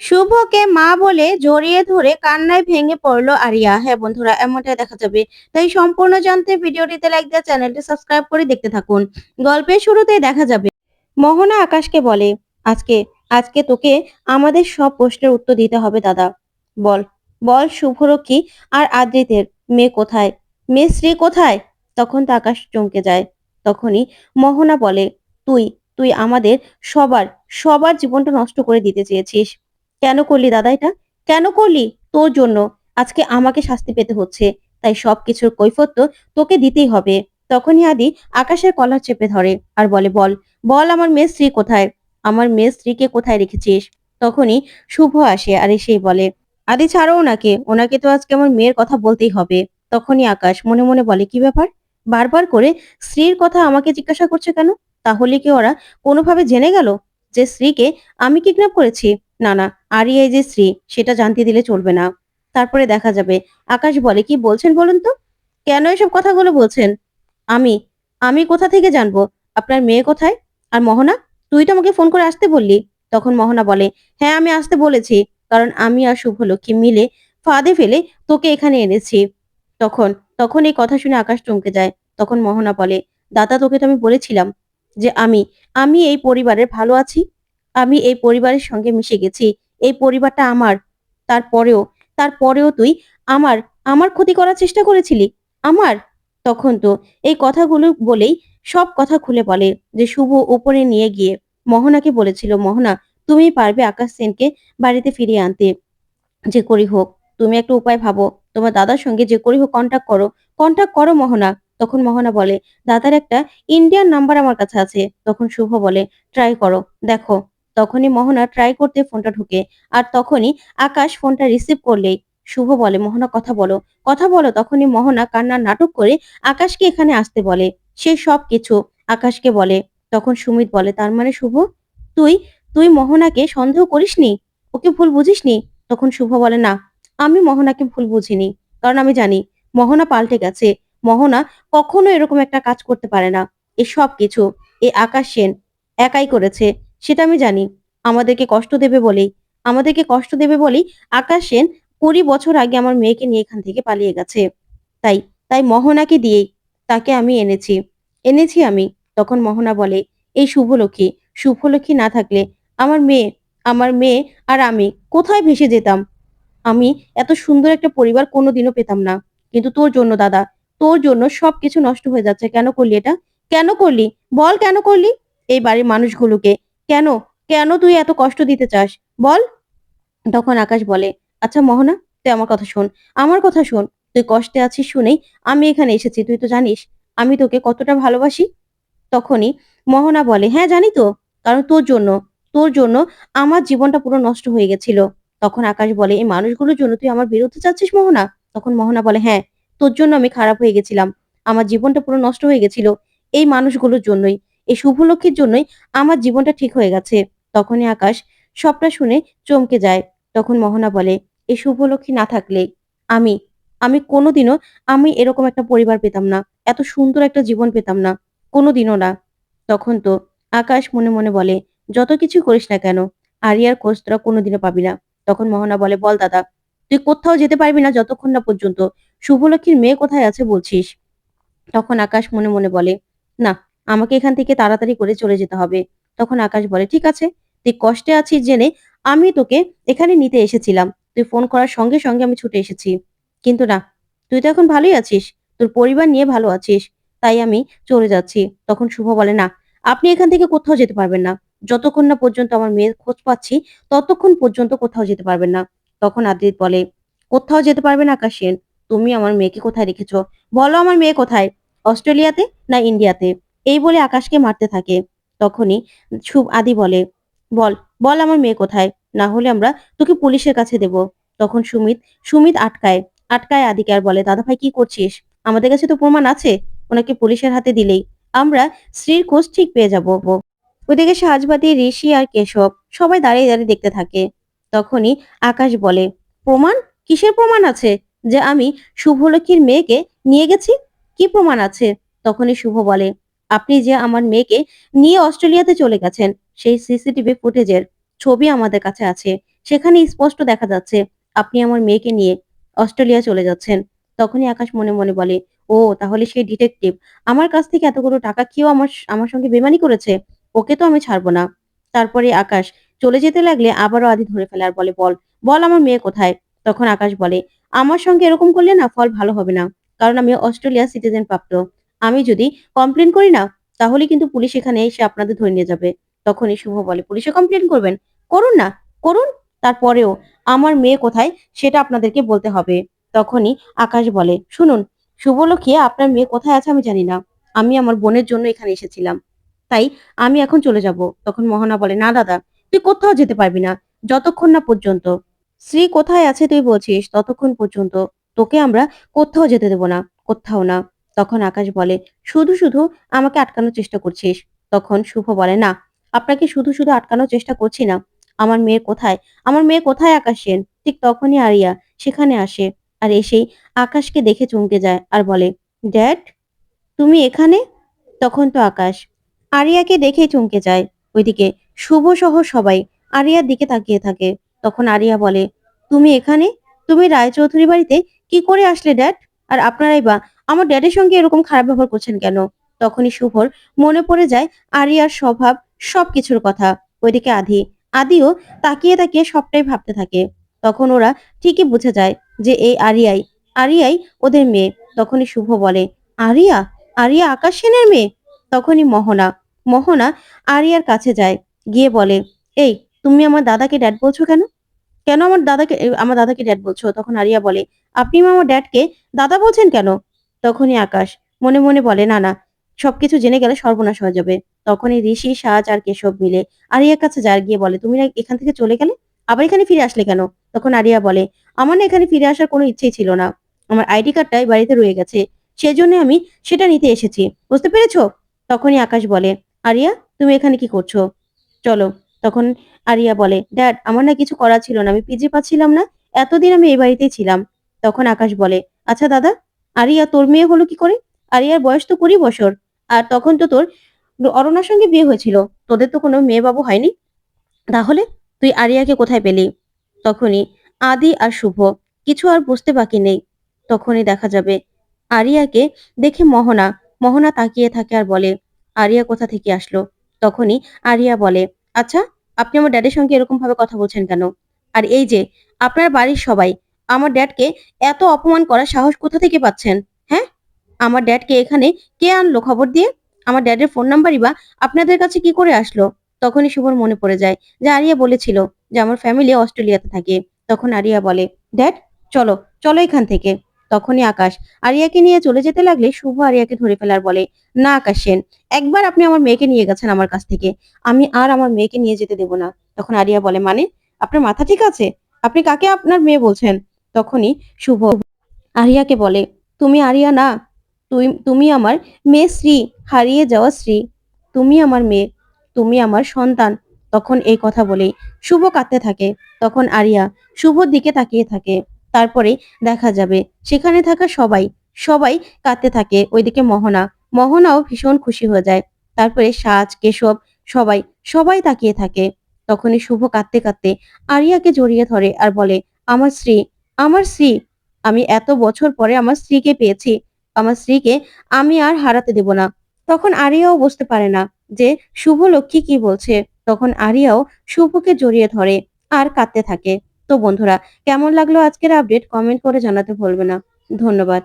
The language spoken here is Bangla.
শুভকে মা বলে জড়িয়ে ধরে কান্নায় ভেঙে পড়ল আরিয়া। হ্যাঁ বন্ধুরা, এমনটাই দেখা যাবে। তাই সম্পূর্ণ জানতে ভিডিওটিতে লাইক দিয়ে চ্যানেলটি সাবস্ক্রাইব করে দেখতে থাকুন। গল্পের শুরুতেই দেখা যাবে, মোহনা আকাশকে বলে, আজকে আজকে তোকে আমাদের সব প্রশ্নের উত্তর দিতে হবে দাদা। বল বল শুভরক্ষী আর আদ্রিতের মেয়ে কোথায়? মেয়ে শ্রী কোথায়? তখন তো আকাশ চমকে যায়। তখনই মোহনা বলে, তুই তুই আমাদের সবার সবার জীবনটা নষ্ট করে দিতে চেয়েছিস। কেন করলি দাদা এটা? কেন করলি? তোর জন্য। আজকে আমাকে শাস্তি পেতে হচ্ছে। তাই সবকিছুর কৈফত তো তোকে দিতেই হবে। তখনই আদি আকাশের কলার চেপে ধরে আর বলে, বল বল আমার মেয়ে স্ত্রী কোথায়? আমার মেয়ে স্ত্রীকে কোথায় রেখেছিস? তখনই শুভ আসে আর এসেই বলে, আদি ছাড়ো ওনাকে। ওনাকে তো আজকে আমার মেয়ের কথা বলতেই হবে। তখনই আকাশ মনে মনে বলে, কি ব্যাপার? বারবার করে স্ত্রীর কথা আমাকে জিজ্ঞাসা করছে কেন? তাহলে কি ওরা কোনোভাবে জেনে গেল যে স্ত্রীকে আমি কিডন্যাপ করেছি? না না আরিয়া যে স্ত্রী, সেটা জানতে দিলে চলবে না। তারপরে দেখা যাবে, আকাশ বলে, কি বলছেন বলুন তো? কেন এসব কথাগুলো বলছেন? আমি আমি কোথা থেকে জানব? আপনার মেয়ে কোথায়? আর মোহনা, তুই তো আমাকে ফোন করে আসতে বললি। তখন মোহনা বলে হ্যাঁ আমি আসতে বলেছি, কারণ আমি আর শুভলক্ষ্মী মিলে ফাঁদে ফেলে তোকে এখানে এনেছি। তখন তখন এই কথা শুনে আকাশ চমকে যায়। তখন মোহনা বলে, দাদা, তোকে তো আমি বলেছিলাম যে আমি আমি এই পরিবারের ভালো আছি, আমি এই পরিবারের সঙ্গে মিশে গেছি। এই পরিবারটা আমার। তারপরেও তারপরেও তুই আমার আমার ক্ষতি করার চেষ্টা করেছিলি? আমার? তখন তো এই কথাগুলো বলেই সব কথা খুলে বলে যে শুভ উপরে নিয়ে গিয়ে মোহনাকে বলেছিল, মোহনা, তুমি পারবে আকাশ সেনকে বাড়িতে ফিরিয়ে আনতে। যে করি হোক, তুমি একটা উপায় ভাবো। তোমার দাদার সঙ্গে যে করি হোক কন্ট্যাক্ট করো। কন্ট্যাক্ট করো মোহনা। তখন মোহনা বলে, দাদার একটা ইন্ডিয়ান নাম্বার আমার কাছে আছে। তখন শুভ বলে ট্রাই করো, দেখো। তখনই মোহনা ট্রাই করতে ফোনটা ঢুকে আর তখনই আকাশ ফোনটা রিসিভ করলেই, শুভ বলে, মোহনা, কথা বলো। কথা বলো, তখনই মোহনা কান্নার নাটক করে আকাশকে এখানে আসতে বলে। সে সব কিছু আকাশকে বলে। তখন সুমিত বলে, তার মানে শুভ, তুই তুই মোহনাকে সন্দেহ করিসনি? ওকে ভুল বুঝিসনি? তখন শুভ বলে, না, আমি মোহনাকে ভুল বুঝিনি, কারণ আমি জানি মোহনা পাল্টে গেছে। মোহনা কখনো এরকম একটা কাজ করতে পারে না। এ সব কিছু এ আকাশ সেন একাই করেছে। সেটা আমি জানি। আমাদেরকে কষ্ট দেবে বলেই। আমাদেরকে কষ্ট দেবে বলেই আকাশ সেন কুড়ি বছর আগে আমার মেয়েকে নিয়ে এখান থেকে পালিয়ে গেছে। তাই তাই মোহনাকে দিয়েই তাকে আমি এনেছি। এনেছি আমি। তখন মোহনা বলে, এই শুভলক্ষ্মী শুভলক্ষ্মী না থাকলে আমার মেয়ে আমার মেয়ে আর আমি কোথায় ভেসে যেতাম? আমি এত সুন্দর একটা পরিবার কোনোদিনও পেতাম না। কিন্তু তোর জন্য দাদা, তোর জন্য সবকিছু নষ্ট হয়ে যাচ্ছে। কেন করলি এটা? কেন করলি? বল কেন করলি? এই বাড়ির মানুষগুলোকে কেন? কেন তুই এত কষ্ট দিতে চাস? বল। তখন আকাশ বলে আচ্ছা মোহনা, তুই আমার কথা শোন। আমার কথা শোন। তুই কষ্টে আছিস শুনেই আমি এখানে এসেছি। তুই তো জানিস, আমি তোকে কতটা ভালোবাসি? তখনই মোহনা বলে হ্যাঁ জানি তো। কারণ তোর জন্য তোর জন্য আমার জীবনটা পুরো নষ্ট হয়ে গেছিল। তখন আকাশ বলে, এই মানুষগুলোর জন্য তুই আমার বিরুদ্ধে চাচ্ছিস মোহনা? তখন মোহনা বলে হ্যাঁ তোর জন্য আমি খারাপ হয়ে গেছিলাম। আমার জীবনটা পুরো নষ্ট হয়ে গেছিল এই মানুষগুলোর জন্যই। এই শুভলক্ষীর জন্যই আমার জীবনটা ঠিক হয়ে গেছে। তখনই আকাশ সবটা শুনে চমকে যায়। তখন মোহনা বলে, এই শুভলক্ষী না থাকলে আমি আমি কোনোদিনও আমি এরকম একটা পরিবার পেতাম না। এত সুন্দর একটা জীবন পেতাম না। কোনোদিনও না। তখন তো আকাশ মনে মনে বলে, যত কিছু করিস না কেন, আরিয়ার খোঁজ তোরা কোনোদিনও পাবি না। তখন মোহনা বলে, বল দাদা, তুই কোথাও যেতে পারবি না যতক্ষণ না পর্যন্ত। শুভলক্ষীর মেয়ে কোথায় আছে বলছিস? তখন আকাশ মনে মনে বলে, না আমাকে এখান থেকে তাড়াতাড়ি করে চলে যেতে হবে। তখন আকাশ বলে, ঠিক আছে, তুই কষ্টে আছিস জেনে আমি তোকে এখানে নিতে এসেছিলাম। তুই ফোন করার সঙ্গে সঙ্গে আমি ছুটে এসেছি। কিন্তু না, তুই তো এখন ভালোই আছিস, তোর পরিবার নিয়ে ভালো আছিস, তাই আমি চলে যাচ্ছি। তখন শুভ বলে, না, আপনি এখান থেকে কোথাও যেতে পারবেন না। যতক্ষণ না পর্যন্ত আমার মেয়ের খোঁজ পাচ্ছি, ততক্ষণ পর্যন্ত কোথাও যেতে পারবেন না। তখন আদ্রিত বলে, কোথাও যেতে পারবেন আকাশ সেন তুমি আমার মেয়েকে কোথায় রেখেছো? বলো আমার মেয়ে কোথায়? অস্ট্রেলিয়াতে না ইন্ডিয়াতে? এই বলে আকাশকে মারতে থাকে। তখনই শুভ আদি বলে, বল বল আমার মেয়ে কোথায়? না হলে আমরা তোকে পুলিশের কাছে দেব। তখন সুমিত সুমিত আটকায় আটকায় আদিকে আর বলে দাদা ভাই কি করছিস? আমাদের কাছে তো প্রমাণ আছে। ওনাকে পুলিশের হাতে দিলেই আমরা স্ত্রীর খোঁজ ঠিক পেয়ে যাব। ওইদিকে সাজবাদী, ঋষি আর কেশব সবাই দাঁড়িয়ে দাঁড়িয়ে দেখতে থাকে। তখনই আকাশ বলে, প্রমাণ? কিসের প্রমাণ আছে? যে আমি শুভলক্ষীর মেয়েকে নিয়ে গেছি? কি প্রমাণ আছে? তখনই শুভ বলে আপনি যে আমার মেয়েকে নিয়ে অস্ট্রেলিয়াতে চলে গেছেন, সেই সিসিটিভি ফুটেজের ছবি আমাদের কাছে আছে। সেখানে স্পষ্ট দেখা যাচ্ছে, আপনি আমার মেয়েকে নিয়ে অস্ট্রেলিয়া চলে যাচ্ছেন। তখনই আকাশ মনে মনে বলে, ও, তাহলে সেই ডিটেকটিভ। আমার কাছ থেকে এতগুলো টাকা খেয়েও আমার আমার সঙ্গে বেমানি করেছে? ওকে তো আমি ছাড়বো না। তারপরে আকাশ, চলে যেতে লাগলে আবারও আদি ধরে ফেলে আর বলে, বল বল আমার মেয়ে কোথায়? তখন আকাশ বলে, আমার সঙ্গে এরকম করলে না ফল ভালো হবে না, কারণ আমি অস্ট্রেলিয়া সিটিজেন প্রাপ্ত আমি যদি কমপ্লেন করি না তাহলে কিন্তু পুলিশ এখানে এসে আপনাদের ধরে নিয়ে যাবে। তখনই শুভ বলে, পুলিশে কমপ্লেন করবেন? করুন না, করুন, তারপরেও আমার মেয়ে কোথায় সেটা আপনাদেরকে বলতে হবে। তখনই আকাশ বলে, শুনুন, শুভলক্ষ্মী, আপনার মেয়ে কোথায় আছে আমি জানি না। আমি আমার বোনের জন্য এখানে এসেছিলাম। তাই আমি এখন চলে যাব। তখন মোহনা বলে, না দাদা, তুই কোথাও যেতে পারবি না, যতক্ষণ না পর্যন্ত। শ্রী কোথায় আছে তুই বলছিস, ততক্ষণ পর্যন্ত তোকে আমরা কোথাও যেতে দেব না, কোথাও না। তখন আকাশ বলে, শুধু শুধু আমাকে আটকানোর চেষ্টা করছিস। তখন শুভ বলে, না, আপনাকে শুধু শুধু আটকানোর চেষ্টা করছি না। আমার মেয়ে কোথায়? আমার মেয়ে কোথায় আকাশ সেন ঠিক তখনই আরিয়া সেখানে আসে আর এসেই আকাশকে দেখে চমকে যায় আর বলে, ড্যাড, তুমি এখানে? তখন তো আকাশ আরিয়াকে দেখেই চমকে যায়। ওইদিকে শুভ সহ সবাই আরিয়ার দিকে তাকিয়ে থাকে। তখন আরিয়া বলে, তুমি এখানে? তুমি রায়চৌধুরী বাড়িতে কি করে আসলে, ড্যাড? আর আপনারাই বা আমার ড্যাডের সঙ্গে এরকম খারাপ ব্যবহার করছেন কেন? তখনই শুভর মনে পড়ে যায় আরিয়ার স্বভাব সবকিছুর কথা। ওইদিকে আধি, আদিও তাকিয়ে তাকিয়ে সবটাই ভাবতে থাকে। তখন ওরা ঠিকই বুঝে যায় যে এই আরিয়াই আরিয়াই ওদের মেয়ে। তখনই শুভ বলে, আরিয়া? আরিয়া আকাশ সেনের মেয়ে? তখনই মোহনা মোহনা আরিয়ার কাছে যায়, গিয়ে বলে, এই, তুমি আমার দাদাকে ড্যাড বলছো কেন? কেন আমার দাদাকে আমার দাদাকে ড্যাড বলছো? তখন আরিয়া বলে, আপনি আমার ড্যাডকে দাদা বলছেন কেন? তখনই আকাশ মনে মনে বলে না না সবকিছু জেনে গেলে সর্বনাশ হয়ে যাবে। তখনই ঋষি, সাজ আর কেশব মিলে আরিয়ার কাছে যার গিয়ে বলে, তুমি না এখান থেকে চলে গেলে? আবার এখানে ফিরে আসলে কেন? তখন আরিয়া বলে, আমার না এখানে ফিরে আসার কোনো ইচ্ছেই ছিল না। আমার আইডি কার্ডটাই বাড়িতে রয়ে গেছে। সেজন্য আমি সেটা নিতে এসেছি। বুঝতে পেরেছ? তখনই আকাশ বলে, আরিয়া, তুমি এখানে কি করছ? চলো। তখন আরিয়া বলে, ড্যাড, আমার না কিছু করা ছিল না। আমি পিজি পাচ্ছিলাম না। এতদিন আমি এই বাড়িতেই ছিলাম। তখন আকাশ বলে আচ্ছা দাদা আরিয়া, তোর মেয়ে হলো কি করে? আরিয়ার বয়স তো কুড়ি বছর। আর তখন তো তোর অরণার সঙ্গে বিয়ে হয়েছিল। তোদের তো কোনো মেয়ে বাবু হয়নি। তাহলে তুই আরিয়াকে কোথায় পেলি? তখনই আদি আর শুভ কিছু আর বুঝতে বাকি নেই। তখনই দেখা যাবে আরিয়াকে দেখে মোহনা মোহনা তাকিয়ে থাকে আর বলে, আরিয়া কোথা থেকে আসলো? তখনই আরিয়া বলে আচ্ছা আপনি আমার ড্যাডের সঙ্গে এরকম ভাবে কথা বলছেন কেন? আর এই যে, আপনার বাড়ির সবাই আমার ড্যাডকে এত অপমান করার সাহস কোথা থেকে পাচ্ছেন? হ্যাঁ? আমার ড্যাডকে এখানে কে আনলো খবর দিয়ে? আমার ড্যাডের ফোন নাম্বারই বা আপনাদের কাছে কি করে আসলো? তখনই শুভর মনে পড়ে যায় যে আরিয়া বলেছিল যে আমার ফ্যামিলি অস্ট্রেলিয়াতে থাকে। তখন আরিয়া বলে, ড্যাড, চলো চলো এখান থেকে। তখনই আকাশ আরিয়াকে নিয়ে চলে যেতে লাগলে শুভ আরিয়াকে ধরে ফেলার বলে, না আকাশ সেন, একবার আপনি আমার মেয়েকে নিয়ে গেছেন আমার কাছ থেকে। আমি আর আমার মেয়েকে নিয়ে যেতে দেব না। তখন আরিয়া বলে মানে? আপনার মাথা ঠিক আছে? আপনি কাকে আপনার মেয়ে বলছেন? তখনই শুভ আরিয়াকে বলে, তুমি আরিয়া না, তুই, তুমি আমার মেয়ে শ্রী হারিয়ে যাওয়া শ্রী তুমি আমার মেয়ে, তুমি আমার সন্তান। তখন এই কথা বলেই শুভ কাঁদতে থাকে। তখন আরিয়া শুভর দিকে তাকিয়ে থাকে। তারপরে দেখা যাবে সেখানে থাকা সবাই সবাই কাঁদতে থাকে। ওইদিকে মোহনা, মোহনাও ভীষণ খুশি হয়ে যায়। তারপরে সাজ, কেশব, সবাই সবাই তাকিয়ে থাকে। তখনই শুভ কাঁদতে কাঁদতে আরিয়াকে জড়িয়ে ধরে আর বলে, আমার স্ত্রী আমার স্ত্রী। আমি এত বছর পরে আমার স্ত্রীকে পেয়েছি। আমার স্ত্রীকে আমি আর হারাতে দেব না। তখন আরিয়াও বুঝতে পারে না যে শুভ লক্ষ্মী কি বলছে। তখন আরিয়াও শুভকে জড়িয়ে ধরে আর কাঁদতে থাকে। তো বন্ধুরা, কেমন লাগল আজকের আপডেট কমেন্ট করে জানাতে ভুলবে না। ধন্যবাদ।